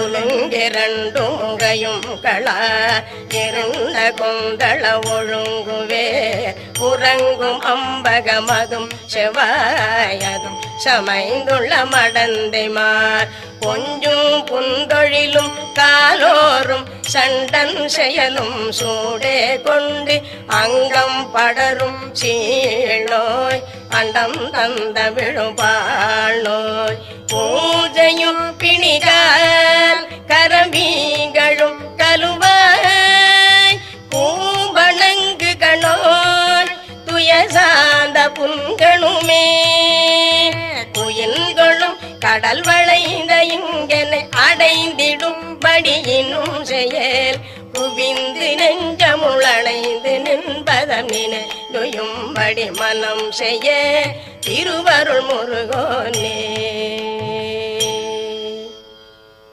ஒழுங்கிரண்டும் முகையும் களா இருண்ட கொந்தள ஒழுங்குவே. உறங்கும் அம்பகமதும் செவ்வாயதும் சமைந்துள்ள மடந்தைமார். கொஞ்சும் புந்தொழிலும் காலோரும் சண்டன் செயலும் சூடே கொண்டு அங்கம் படரும் சீழ்நோய் அண்டம் தந்த விழுபாள் நோய் பூஜையும் பிணிகார் துயசாந்த புண்கணுமே. குயில்களும் கடல் வளைந்த இங்கனை அடைந்திடும்படி இன்னும் செயல். குவிந்து நெஞ்சமுளணைந்து நின்பதம் நினையும்படி மனம் செய்ய. திருவருள் முருகோனே.